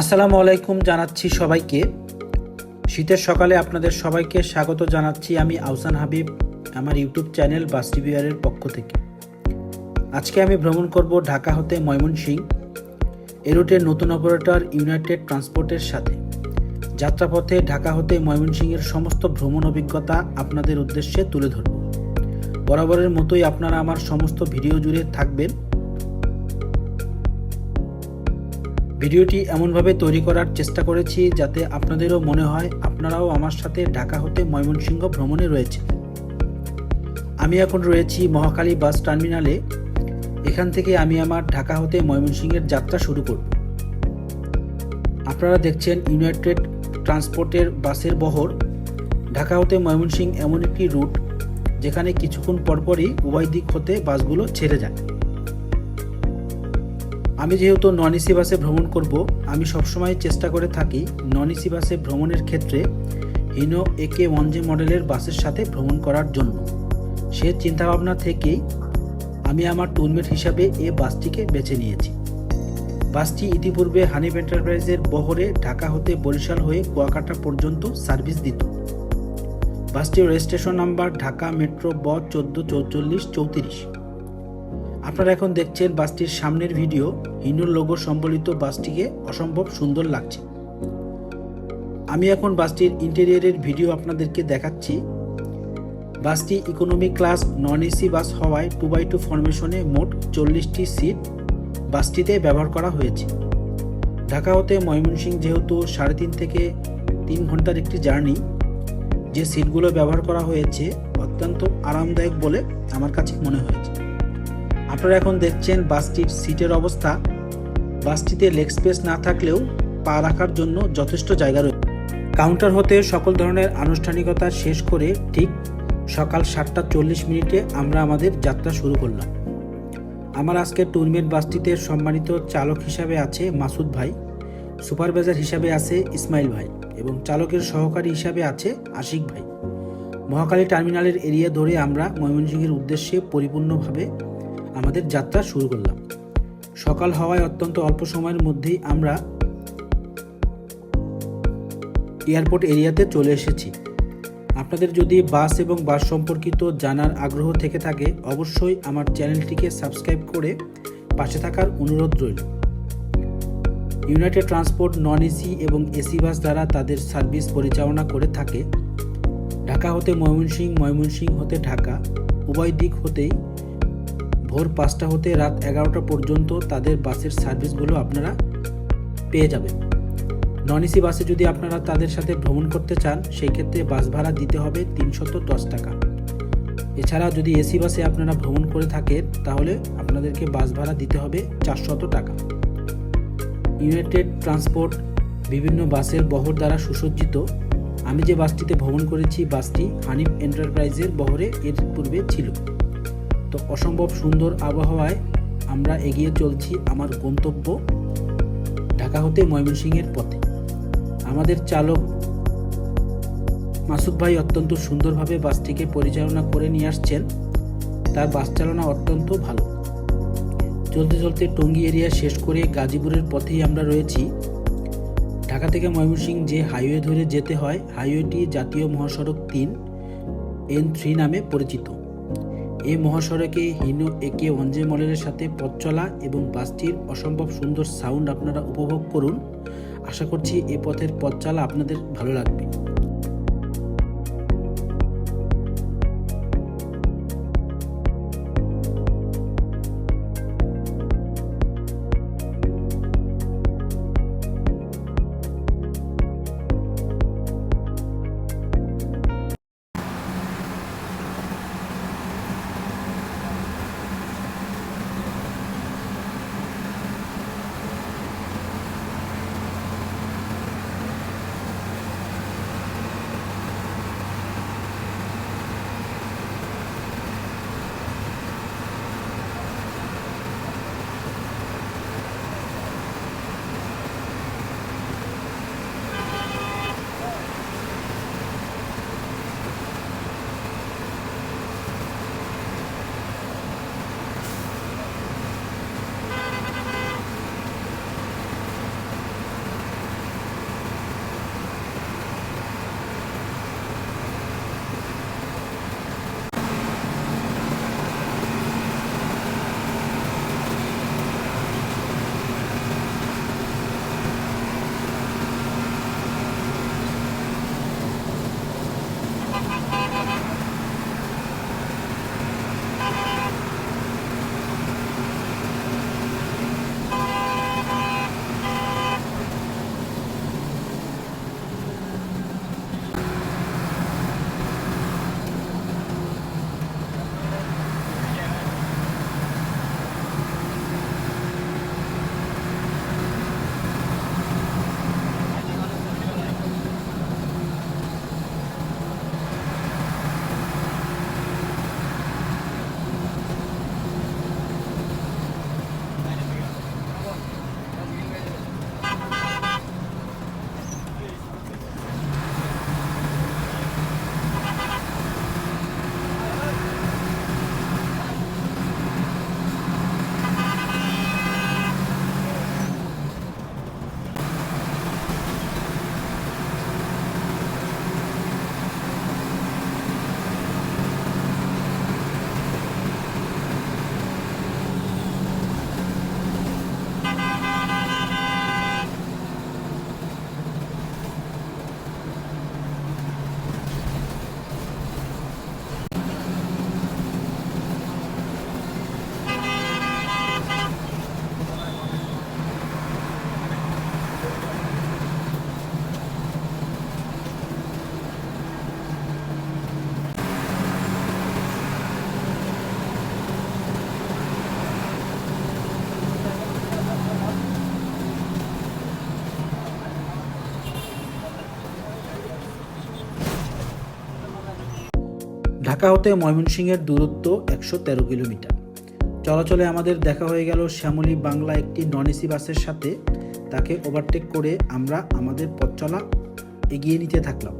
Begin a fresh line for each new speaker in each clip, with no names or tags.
আসসালামু আলাইকুম জানাচ্ছি সবাইকে। শীতের সকালে আপনাদের সবাইকে স্বাগত জানাচ্ছি আমি আহসান হাবিব, আমার ইউটিউব চ্যানেল বাস টিভিআরের পক্ষ থেকে। আজকে আমি ভ্রমণ করব ঢাকা হতে ময়মনসিং এ রুটের নতুন অপারেটর ইউনাইটেড ট্রান্সপোর্টের সাথে। যাত্রাপথে ঢাকা হতে ময়মনসিংহের সমস্ত ভ্রমণ অভিজ্ঞতা আপনাদের উদ্দেশ্যে তুলে ধরব। বরাবরের মতোই আপনারা আমার সমস্ত ভিডিও জুড়ে থাকবেন। ভিডিওটি এমনভাবে তৈরি করার চেষ্টা করেছি যাতে আপনাদেরও মনে হয় আপনারাও আমার সাথে ঢাকা হতে ময়মনসিংহ ভ্রমণে রয়েছে আমি এখন রয়েছি মহাকালী বাস টার্মিনালে। এখান থেকে আমি আমার ঢাকা হতে ময়মনসিংহের যাত্রা শুরু করব। আপনারা দেখছেন ইউনাইটেড ট্রান্সপোর্টের বাসের বহর। ঢাকা হতে ময়মনসিংহ এমন একটি রুট, যেখানে কিছুক্ষণ পরপরই উভয় দিক হতে বাসগুলো ছেড়ে যায়। আমি যেহেতু নন এসি বাসে ভ্রমণ করব, আমি সবসময় চেষ্টা করে থাকি নন এসি বাসে ভ্রমণের ক্ষেত্রে হিনো একে ওয়ান জি মডেলের বাসের সাথে ভ্রমণ করার জন্য। সে চিন্তাভাবনা থেকেই আমি আমার টুলমেট হিসাবে এ বাসটিকে বেছে নিয়েছি। বাসটি ইতিপূর্বে হানিফ এন্টারপ্রাইজের বহরে ঢাকা হতে বরিশাল হয়ে কুয়াকাটা পর্যন্ত সার্ভিস দিত। বাসটির রেজিস্ট্রেশন নাম্বার ঢাকা মেট্রো ব চোদ্দ চৌচল্লিশ চৌত্রিশ। আপনারা এখন দেখছেন বাসটির সামনের ভিডিও। হিন্দুর লোগো সম্বলিত বাসটিকে অসম্ভব সুন্দর লাগছে। আমি এখন বাসটির ইন্টেরিয়রের ভিডিও আপনাদেরকে দেখাচ্ছি। বাসটি economy class non AC bus হওয়ায় টু বাই টু ফরমেশনে মোট চল্লিশটি সিট বাসটিতে ব্যবহার করা হয়েছে। ঢাকা হতে ময়মনসিংহ যেহেতু সাড়ে তিন থেকে তিন ঘণ্টার একটি জার্নি, যে সিটগুলো ব্যবহার করা হয়েছে অত্যন্ত আরামদায়ক বলে আমার কাছে মনে হয়েছে। আপনারা এখন দেখছেন বাসটির সিটের অবস্থা। বাসটিতে লেগ স্পেস না থাকলেও পা রাখার জন্য যথেষ্ট জায়গা রয়েছে। কাউন্টার হতে সকল ধরনের আনুষ্ঠানিকতা শেষ করে ঠিক সকাল সাতটা চল্লিশ মিনিটে আমরা আমাদের যাত্রা শুরু করলাম। আমার আজকে টুরমেট বাসটিতে সম্মানিত চালক হিসাবে আছে মাসুদ ভাই সুপারভাইজার হিসাবে আছে ইসমাইল ভাই এবং চালকের সহকারী হিসাবে আছে আশিক ভাই। মহাকালী টার্মিনালের এরিয়া ধরে আমরা ময়মনসিংহের উদ্দেশ্যে পরিপূর্ণভাবে আমাদের যাত্রা শুরু করলাম। সকাল হওয়ায় অত্যন্ত অল্প সময়ের মধ্যেই আমরা এয়ারপোর্ট এরিয়াতে চলে এসেছি। আপনাদের যদি বাস এবং বাস সম্পর্কিত জানার আগ্রহ থেকে থাকে, অবশ্যই আমার চ্যানেলটিকে সাবস্ক্রাইব করে পাশে থাকার অনুরোধ রইল। ইউনাইটেড ট্রান্সপোর্ট নন এসি এবং এসি বাস দ্বারা তাদের সার্ভিস পরিচালনা করে থাকে। ঢাকা হতে ময়মনসিংহ ময়মনসিংহ হতে ঢাকা, উভয় দিক হতেই ভোর পাঁচটা হতে রাত এগারোটা পর্যন্ত তাদের বাসের সার্ভিসগুলো আপনারা পেয়ে যাবেন। নন এসি বাসে যদি আপনারা তাদের সাথে ভ্রমণ করতে চান, সেই ক্ষেত্রে বাস ভাড়া দিতে হবে তিনশত দশ টাকা। এছাড়া যদি এসি বাসে আপনারা ভ্রমণ করে থাকেন, তাহলে আপনাদেরকে বাস ভাড়া দিতে হবে চারশত টাকা। ইউনাইটেড ট্রান্সপোর্ট বিভিন্ন বাসের বহর দ্বারা সুসজ্জিত। আমি যে বাসটিতে ভ্রমণ করেছি, বাসটি হানিফ এন্টারপ্রাইজের বহরে এর পূর্বে ছিল। তো অসম্ভব সুন্দর আবহাওয়ায় আমরা এগিয়ে চলছি আমার গন্তব্য ঢাকা হতে ময়মনসিংহের পথে। আমাদের চালক মাসুদ ভাই অত্যন্ত সুন্দরভাবে বাসটিকে পরিচালনা করে নিয়ে আসছেন। তার বাস চালনা অত্যন্ত ভালো। চলতে চলতে টঙ্গী এরিয়া শেষ করে গাজীপুরের পথেই আমরা রয়েছি। ঢাকা থেকে ময়মনসিংহ যে হাইওয়ে ধরে যেতে হয়, হাইওয়েটি জাতীয় মহাসড়ক তিন এন থ্রি নামে পরিচিত। এই মহাসড়কে হিনো একে ওয়ানজে মডেলের সাথে পথ চলা এবং বাসটির অসম্ভব সুন্দর সাউন্ড আপনারা উপভোগ করুন। আশা করছি এ পথের পথ চলা আপনাদের ভালো লাগবে। ঢাকা হতে ময়মনসিংহের দূরত্ব একশো তেরো কিলোমিটার। চলাচলে আমাদের দেখা হয়ে গেল শ্যামলী বাংলা একটি নন এসি বাসের সাথে। তাকে ওভারটেক করে আমরা আমাদের পথ চলা এগিয়ে নিতে থাকলাম।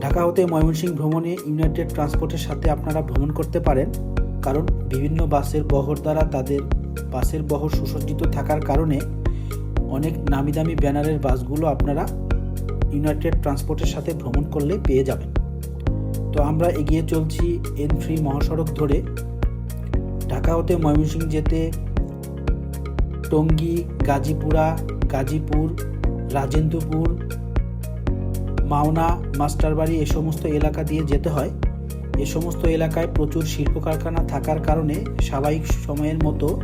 ঢাকা হতে ময়মনসিংহ ভ্রমণে ইউনাইটেড ট্রান্সপোর্টের সাথে আপনারা ভ্রমণ করতে পারেন। কারণ বিভিন্ন বাসের বহর দ্বারা তাদের বাসের বহর সুসজ্জিত থাকার কারণে অনেক নামি দামি ব্যানারের বাসগুলো আপনারা ইউনাইটেড ট্রান্সপোর্টের সাথে ভ্রমণ করলে পেয়ে যাবেন। তো আমরা এগিয়ে চলছি এন থ্রি মহাসড়ক ধরে। ঢাকা হতে ময়মনসিংহ যেতে টঙ্গী, গাজীপুরা, গাজীপুর, রাজেন্দ্রপুর, মাওনা, মাস্টারবাড়ি এ সমস্ত এলাকা দিয়ে যেতে হয়। এ সমস্ত এলাকায় প্রচুর শিল্প কারখানা থাকার কারণে স্বাভাবিক সময়ের মতো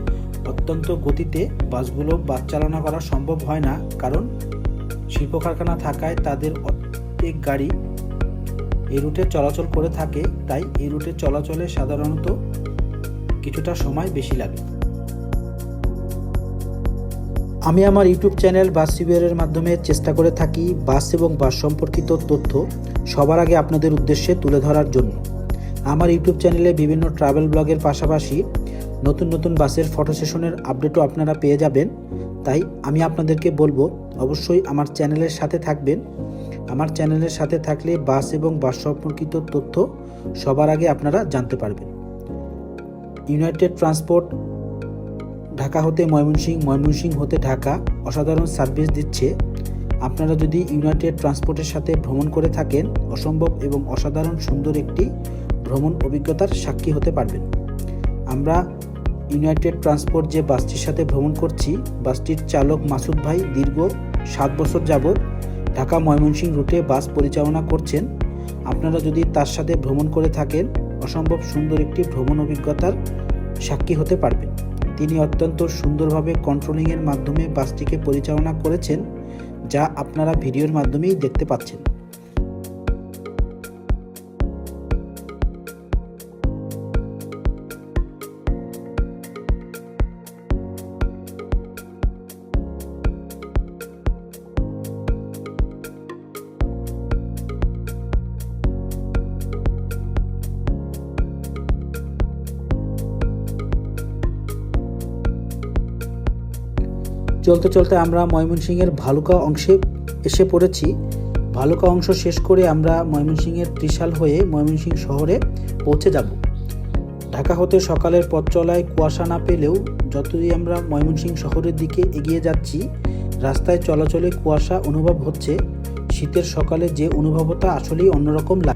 অত্যন্ত গতিতে বাসগুলো বাস চালনা করা সম্ভব হয় না। কারণ শিল্প কারখানা থাকায় তাদের প্রত্যেক গাড়ি এই রুটে চলাচল করে থাকে, তাই এই রুটে চলাচলে সাধারণত কিছুটা সময় বেশি লাগে। আমি আমার ইউটিউব চ্যানেল বাস রিভিউয়ের মাধ্যমে চেষ্টা করে থাকি বাস এবং বাস সম্পর্কিত তথ্য সবার আগে আপনাদের উদ্দেশ্যে তুলে ধরার জন্য। আমার ইউটিউব চ্যানেলে বিভিন্ন ট্রাভেল ব্লগের পাশাপাশি নতুন নতুন বাসের ফটো সেশনের আপডেটও আপনারা পেয়ে যাবেন। তাই আমি আপনাদেরকে বলব, অবশ্যই আমার চ্যানেলের সাথে থাকবেন। আমার চ্যানেলের সাথে থাকলে বাস এবং বাস সম্পর্কিত তথ্য সবার আগে আপনারা জানতে পারবেন। ইউনাইটেড ট্রান্সপোর্ট ঢাকা হতে ময়মনসিংহ ময়মনসিংহ হতে ঢাকা অসাধারণ সার্ভিস দিচ্ছে। আপনারা যদি ইউনাইটেড ট্রান্সপোর্টের সাথে ভ্রমণ করে থাকেন, অসম্ভব এবং অসাধারণ সুন্দর একটি ভ্রমণ অভিজ্ঞতার সাক্ষী হতে পারবেন। আমরা ইউনাইটেড ট্রান্সপোর্ট যে বাসটির সাথে ভ্রমণ করছি, বাসটির চালক মাসুদ ভাই দীর্ঘ সাত বছর যাবৎ ঢাকা ময়মনসিংহ রুটে বাস পরিচালনা করছেন। আপনারা যদি তার সাথে ভ্রমণ করে থাকেন, অসম্ভব সুন্দর একটি ভ্রমণ অভিজ্ঞতার সাক্ষী হতে পারবেন। তিনি অত্যন্ত সুন্দরভাবে কন্ট্রোলিংয়ের মাধ্যমে বাসটিকে পরিচালনা করেছেন, যা আপনারা ভিডিওর মাধ্যমেই দেখতে পাচ্ছেন। চলতে চলতে আমরা ময়মনসিংহের ভালুকা অংশে এসে পড়েছি। ভালুকা অংশ শেষ করে আমরা ময়মনসিংহের ত্রিশাল হয়ে ময়মনসিংহ শহরে পৌঁছে যাব। ঢাকা হতে সকালের পথ চলায় কুয়াশা না পেলেও যতই আমরা ময়মনসিংহ শহরের দিকে এগিয়ে যাচ্ছি, রাস্তায় চলাচলে কুয়াশা অনুভব হচ্ছে। শীতের সকালে যে অনুভবতা আসলেই অন্যরকম লাগে।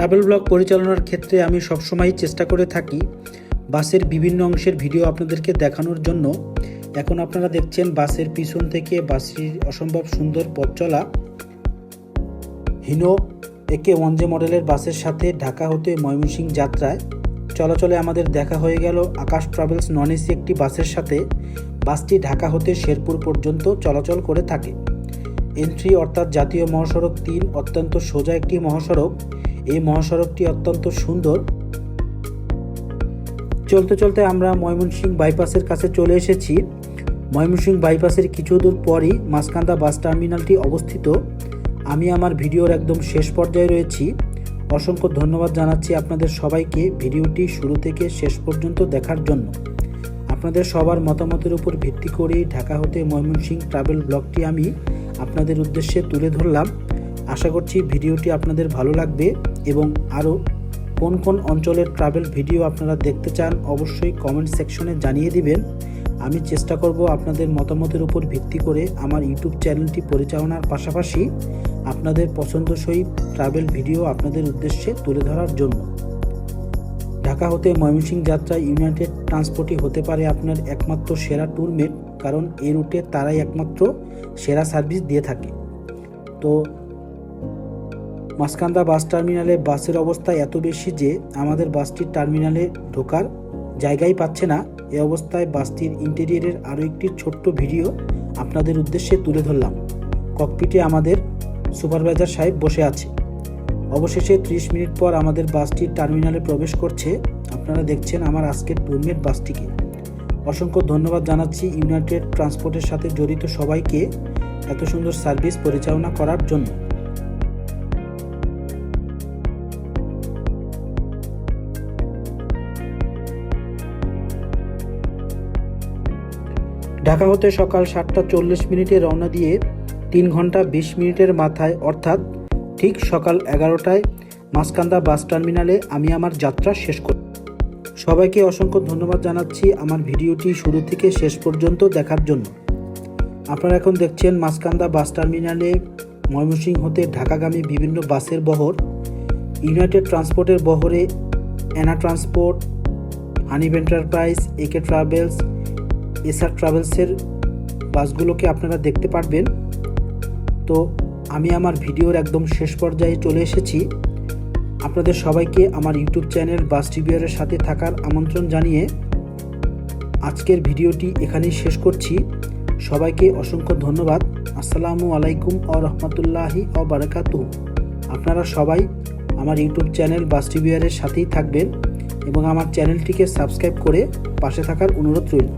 ট্রাভেল ব্লগ পরিচালনার ক্ষেত্রে আমি সবসময় চেষ্টা করে থাকি বাসের বিভিন্ন অংশের ভিডিও আপনাদেরকে দেখানোর জন্য। এখন আপনারা দেখছেন বাসের পিছন থেকে বাসটির অসম্ভব সুন্দর পথ চলা। হিনো একে ওয়ানজে মডেলের বাসের সাথে ঢাকা হতে ময়মনসিংহ যাত্রায়। চলাচলে আমাদের দেখা হয়ে গেল আকাশ ট্রাভেলস নন এসি একটি বাসের সাথে। বাসটি ঢাকা হতে শেরপুর পর্যন্ত চলাচল করে থাকে। এন্ট্রি অর্থাৎ জাতীয় মহাসড়ক তিন অত্যন্ত সোজা একটি মহাসড়ক। এই মহাসড়কটি অত্যন্ত সুন্দর। চলতে চলতে আমরা ময়মনসিংহ বাইপাসের কাছে চলে এসেছি। ময়মনসিংহ বাইপাসের কিছু দূর পরই মাসকান্দা বাস টার্মিনালটি অবস্থিত। আমি আমার ভিডিওর একদম শেষ পর্যায়ে রয়েছি। অসংখ্য ধন্যবাদ জানাচ্ছি আপনাদের সবাইকে ভিডিওটি শুরু থেকে শেষ পর্যন্ত দেখার জন্য। আপনাদের সবার মতামতের উপর ভিত্তি করেই ঢাকা হতে ময়মনসিংহ ট্রাভেল ব্লগটি আমি আপনাদের উদ্দেশ্যে তুলে ধরলাম। আশা করছি ভিডিওটি আপনাদের ভালো লাগবে। এবং আরও কোন কোন অঞ্চলের ট্রাভেল ভিডিও আপনারা দেখতে চান, অবশ্যই কমেন্ট সেকশনে জানিয়ে দিবেন। আমি চেষ্টা করব আপনাদের মতামতের উপর ভিত্তি করে আমার ইউটিউব চ্যানেলটি পরিচালনার পাশাপাশি আপনাদের পছন্দসই ট্রাভেল ভিডিও আপনাদের উদ্দেশ্যে তুলে ধরার জন্য। ঢাকা হতে ময়মনসিংহ যাত্রা ইউনাইটেড ট্রান্সপোর্টই হতে পারে আপনার একমাত্র সেরা ট্যুরমেট কারণ এই রুটে তারাই একমাত্র সেরা সার্ভিস দিয়ে থাকে। তো মাসকান্দা বাস টার্মিনালে বাসের অবস্থা এত বেশি যে আমাদের বাসটির টার্মিনালে ঢোকার জায়গাই পাচ্ছে না। এ অবস্থায় বাসটির ইন্টেরিয়রের আরও একটি ছোট্ট ভিডিও আপনাদের উদ্দেশ্যে তুলে ধরলাম। ককপিটে আমাদের সুপারভাইজার সাহেব বসে আছে। অবশেষে ত্রিশ মিনিট পর আমাদের বাসটি টার্মিনালে প্রবেশ করছে। আপনারা দেখছেন আমার আজকের টুরমেট বাসটিকে। অসংখ্য ধন্যবাদ জানাচ্ছি ইউনাইটেড ট্রান্সপোর্টের সাথে জড়িত সবাইকে এত সুন্দর সার্ভিস পরিচালনা করার জন্য। ঢাকা হতে সকাল সাতটা চল্লিশ মিনিটে রওনা দিয়ে তিন ঘণ্টা বিশ মিনিটের মাথায়, অর্থাৎ ঠিক সকাল এগারোটায় মাসকান্দা বাস টার্মিনালে আমি আমার যাত্রা শেষ করি সবাইকে অসংখ্য ধন্যবাদ জানাচ্ছি আমার ভিডিওটি শুরু থেকে শেষ পর্যন্ত দেখার জন্য। আপনারা এখন দেখছেন মাসকান্দা বাস টার্মিনালে ময়মনসিংহ হতে ঢাকাগামী বিভিন্ন বাসের বহর, ইউনাইটেড ট্রান্সপোর্টের বহরে Ena Transport, Hanif Enterprise AK Travels SR ট্রাভেলসের বাসগুলোকে আপনারা দেখতে পারবেন। তো আমি আমার ভিডিওর একদম শেষ পর্যায়ে চলে এসেছি। আপনাদের সবাইকে আমার ইউটিউব চ্যানেল বাস রিভিউয়ারের সাথে থাকার আমন্ত্রণ জানিয়ে আজকের ভিডিওটি এখানেই শেষ করছি। সবাইকে অসংখ্য ধন্যবাদ। আসসালামু আলাইকুম ও রহমতুল্লাহি ও বারাকাতু আপনারা সবাই আমার ইউটিউব চ্যানেল বাস রিভিউয়ারের সাথেই থাকবেন এবং আমার চ্যানেলটিকে সাবস্ক্রাইব করে পাশে থাকার অনুরোধ রইল।